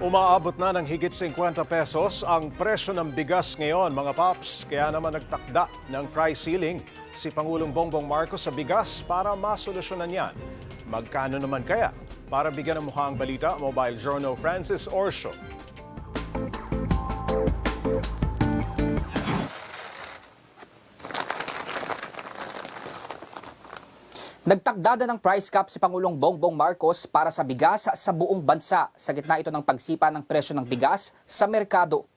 Umaabot na ng higit 50 pesos ang presyo ng bigas ngayon mga paps. Kaya naman nagtakda ng price ceiling si Pangulong Bongbong Marcos sa bigas para masolusyonan yan. Magkano naman kaya? Para bigyan ng mukha ang balita, Mobile Journal Francis Orsho. Nagtakdada ng price cap si Pangulong Bongbong Marcos para sa bigas sa buong bansa sa gitna ito ng pagsipa ng presyo ng bigas sa merkado.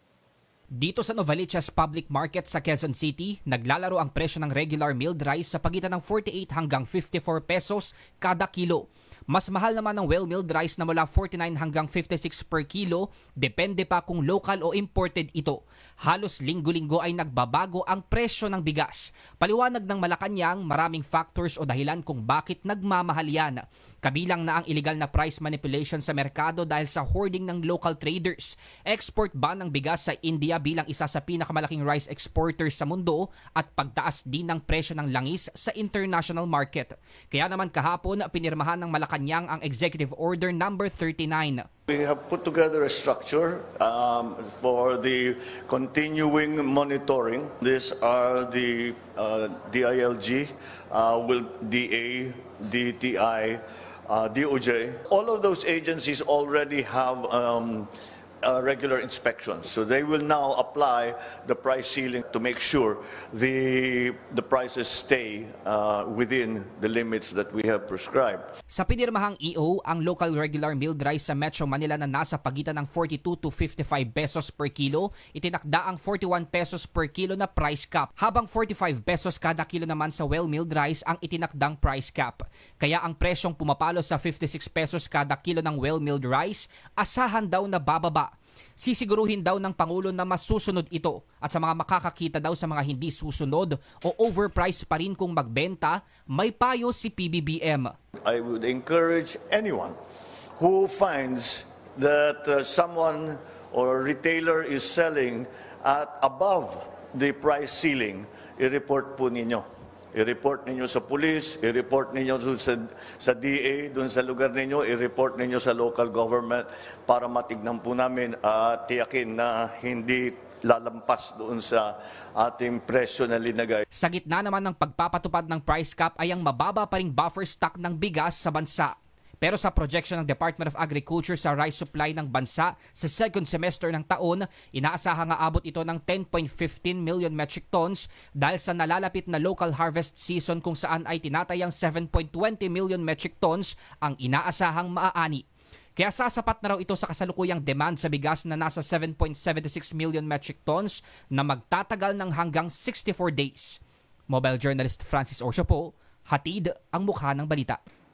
Dito sa Novaliches Public Market sa Quezon City, naglalaro ang presyo ng regular milled rice sa pagitan ng 48 hanggang 54 pesos kada kilo. Mas mahal naman ang well-milled rice na mula 49 hanggang 56 per kilo, depende pa kung local o imported ito. Halos linggo-linggo ay nagbabago ang presyo ng bigas. Paliwanag ng Malacanang, maraming factors o dahilan kung bakit nagmamahal yan. Kabilang na ang illegal na price manipulation sa merkado dahil sa hoarding ng local traders. Export ban ng bigas sa India bilang isa sa pinakamalaking rice exporters sa mundo at pagtaas din ng presyo ng langis sa international market. Kaya naman kahapon pinirmahan ng Malacanang ang Executive Order number 39 We have put together a structure um, for the continuing monitoring. These are the uh, DILG, uh, will DA, DTI, uh, DOJ. All of those agencies already have um, uh, regular inspections. So they will now apply the price ceiling to make sure the, the prices stay uh, within the limits that we have prescribed. Sa pinirmahang EO, ang local regular milled rice sa Metro Manila na nasa pagitan ng 42 to 55 pesos per kilo, itinakda ang 41 pesos per kilo na price cap, habang 45 pesos kada kilo naman sa well-milled rice ang itinakdang price cap. Kaya ang presyong pumapalo sa 56 pesos kada kilo ng well-milled rice, asahan daw na bababa. Sisiguruhin daw ng Pangulo na masusunod ito at sa mga makakakita daw sa mga hindi susunod o overpriced pa rin kung magbenta, may payo si PBBM. I would encourage anyone who finds that uh, someone or retailer is selling at above the price ceiling, i-report po ninyo. I-report ninyo sa police, i-report ninyo sa, sa DA, doon sa lugar ninyo, i-report ninyo sa local government para matignan po namin at tiyakin na hindi lalampas doon sa ating presyo na linagay. Sa gitna naman ng pagpapatupad ng price cap ay ang mababa pa ring buffer stock ng bigas sa bansa. Pero sa projection ng Department of Agriculture sa rice supply ng bansa sa second semester ng taon, inaasahan nga abot ito ng 10.15 million metric tons dahil sa nalalapit na local harvest season kung saan ay tinatayang 7.20 million metric tons ang inaasahang maaani. Kaya sasapat na raw ito sa kasalukuyang demand sa bigas na nasa 7.76 million metric tons na magtatagal ng hanggang 64 days. Mobile journalist Francis Orsio po, hatid ang mukha ng balita.